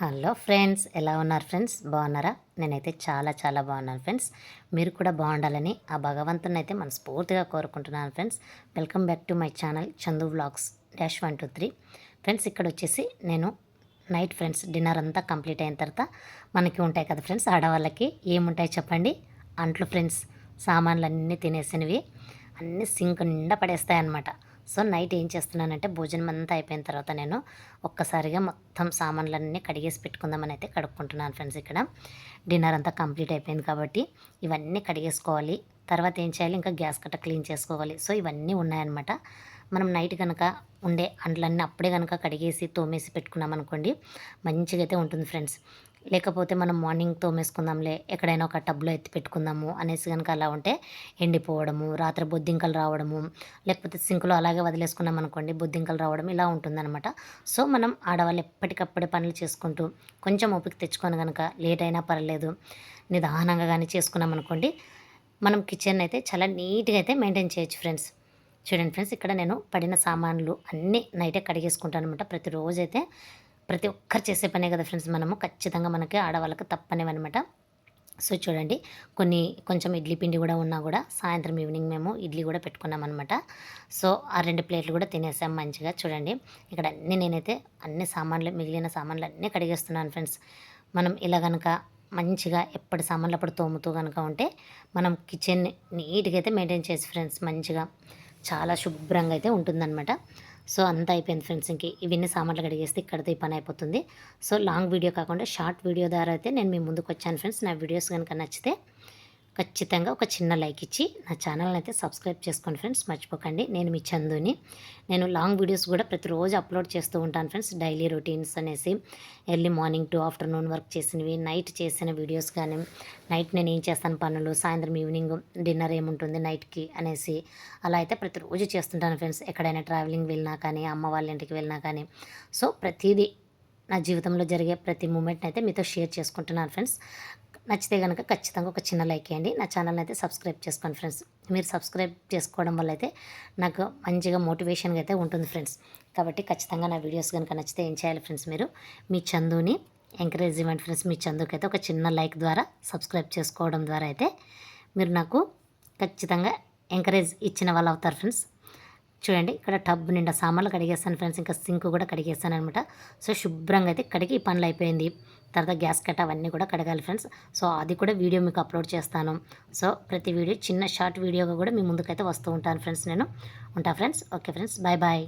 Hello friends ఎలా ఉన్నారు friends? బాగున్నారా? నేనైతే చాలా చాలా బాగున్నాను ఫ్రెండ్స్. మీరు కూడా బాగుండాలని ఆ భగవంతుని అయితే మనస్ఫూర్తిగా కోరుకుంటున్నాను friends. Welcome back to my channel Chandu vlogs dash one two three. Friends ఇక్కడ వచ్చేసి నేను నైట్ ఫ్రెండ్స్ డిన్నర్ అంతా కంప్లీట్ అయిన తర్వాత మనకి ఉంటాయి కదా ఫ్రెండ్స్ ఆడవాళ్ళకి ఏముంటాయి చెప్పండి? అంట్లు ఫ్రెండ్స్ సామాన్లు అన్నీ తినేసినవి. అన్నీ సింక్ నిండా పడేస్తాయి అన్నమాట సో నైట్ ఏం చేస్తున్నానంటే భోజనం అంతా అయిపోయిన తర్వాత నేను ఒక్కసారిగా మొత్తం సామాన్లన్నీ కడిగేసి పెట్టుకుందామని అయితే కడుక్కుంటున్నాను ఫ్రెండ్స్ ఇక్కడ. డిన్నర్ అంతా కంప్లీట్ అయిపోయింది కాబట్టి ఇవన్నీ కడిగేసుకోవాలి. తర్వాత ఏం చేయాలి? ఇంకా గ్యాస్ కట్ట క్లీన్ చేసుకోవాలి. సో ఇవన్నీ ఉన్నాయన్నమాట. మనం నైట్ కనుక ఉండే అండ్లన్నీ అప్పుడే కనుక కడిగేసి తోమేసి పెట్టుకున్నాం అనుకోండి మంచిగా అయితే ఉంటుంది ఫ్రెండ్స్. లేకపోతే మనం మార్నింగ్ తోమేసుకుందాంలే ఎక్కడైనా ఒక టబ్లో ఎత్తి పెట్టుకుందాము అనేసి కనుక అలా ఉంటే ఎండిపోవడము రాత్రి బొద్దింకలు రావడము లేకపోతే సింకులో అలాగే వదిలేసుకున్నాం అనుకోండి బొద్దింకలు రావడం ఇలా ఉంటుందన్నమాట. సో మనం ఆడవాళ్ళు ఎప్పటికప్పుడే పనులు చేసుకుంటూ కొంచెం ఓపిక తెచ్చుకొని కనుక లేట్ అయినా పర్లేదు నిదానంగా కానీ చేసుకున్నాం అనుకోండి మనం కిచెన్ అయితే చాలా నీట్గా అయితే మెయింటైన్ చేయొచ్చు ఫ్రెండ్స్. చూడండి ఫ్రెండ్స్ ఇక్కడ నేను పడిన సామాన్లు అన్నీ నైటే కడిగేసుకుంటాను అనమాట ప్రతిరోజైతే ప్రతి ఒక్కరు చేసే పనే కదా ఫ్రెండ్స్ మనము. ఖచ్చితంగా మనకి ఆడవాళ్ళకి తప్పనేవన్నమాట. సో చూడండి కొన్ని కొంచెం ఇడ్లీ పిండి కూడా ఉన్నా కూడా సాయంత్రం ఈవినింగ్ మేము ఇడ్లీ కూడా పెట్టుకున్నాం అనమాట సో ఆ రెండు ప్లేట్లు కూడా తినేసాం మంచిగా. చూడండి ఇక్కడ అన్ని నేనైతే అన్ని సామాన్లు మిగిలిన సామాన్లు అన్నీ కడిగేస్తున్నాను ఫ్రెండ్స్. మనం ఇలా కనుక మంచిగా ఎప్పటి సామాన్లు అప్పుడు తోముతూ కనుక ఉంటే మనం కిచెన్ నీట్గా అయితే మెయింటైన్ చేసి ఫ్రెండ్స్ మంచిగా చాలా శుభ్రంగా అయితే ఉంటుందన్నమాట. సో అంతా అయిపోయింది ఫ్రెండ్స్ ఇంక ఇవన్నీ సామాన్లు కడిగేస్తే ఇక్కడితో ఈ పని అయిపోతుంది. సో లాంగ్ వీడియో కాకుండా షార్ట్ వీడియో ద్వారా అయితే నేను మీ ముందుకు వచ్చాను ఫ్రెండ్స్. నా వీడియోస్ కనుక నచ్చితే ఖచ్చితంగా ఒక చిన్న లైక్ ఇచ్చి నా ఛానల్ని అయితే సబ్స్క్రైబ్ చేసుకోండి ఫ్రెండ్స్. మర్చిపోకండి. నేను మీ చందుని. నేను లాంగ్ వీడియోస్ కూడా ప్రతిరోజు అప్లోడ్ చేస్తూ ఉంటాను ఫ్రెండ్స్. డైలీ రొటీన్స్ అనేసి early morning to afternoon work చేసినవి నైట్ చేసిన వీడియోస్ కానీ నైట్ నేను ఏం చేస్తాను పనులు సాయంత్రం ఈవినింగ్ డిన్నర్ ఏముంటుంది నైట్కి అనేసి అలా అయితే ప్రతిరోజు చేస్తుంటాను ఫ్రెండ్స్. ఎక్కడైనా ట్రావెలింగ్ వెళ్ళినా కానీ అమ్మ వాళ్ళ ఇంటికి వెళ్ళినా కానీ. సో ప్రతిదీ నా జీవితంలో జరిగే ప్రతి మూమెంట్ని అయితే మీతో షేర్ చేసుకుంటున్నాను ఫ్రెండ్స్. నచ్చితే కనుక ఖచ్చితంగా ఒక చిన్న లైక్ చేయండి. నా ఛానల్ని అయితే సబ్స్క్రైబ్ చేసుకోండి ఫ్రెండ్స్. మీరు సబ్స్క్రైబ్ చేసుకోవడం వల్ల అయితే నాకు మంచిగా మోటివేషన్గా అయితే ఉంటుంది ఫ్రెండ్స్. కాబట్టి ఖచ్చితంగా నా వీడియోస్ కనుక నచ్చితే ఏం చేయాలి ఫ్రెండ్స్ మీరు? మీ చందుని ఎంకరేజ్ ఇవ్వండి ఫ్రెండ్స్. మీ చందుకి అయితే ఒక చిన్న లైక్ ద్వారా సబ్స్క్రైబ్ చేసుకోవడం ద్వారా అయితే మీరు నాకు ఖచ్చితంగా ఎంకరేజ్ ఇచ్చిన వాళ్ళు అవుతారు ఫ్రెండ్స్. చూడండి ఇక్కడ టబ్ నిండా సామాన్లు కడిగేస్తాను ఫ్రెండ్స్. ఇంకా సింక్ కూడా కడిగేస్తాను అనమాట సో శుభ్రంగా అయితే కడిగి పనులు అయిపోయింది. తర్వాత గ్యాస్ కట్ అవన్నీ కూడా కడగాలి ఫ్రెండ్స్. సో అది కూడా వీడియో మీకు అప్లోడ్ చేస్తాను. సో ప్రతి వీడియో చిన్న షార్ట్ వీడియోగా కూడా మీ ముందుకైతే వస్తూ ఉంటాను ఫ్రెండ్స్ నేను. ఉంటా friends. Okay friends. Bye bye.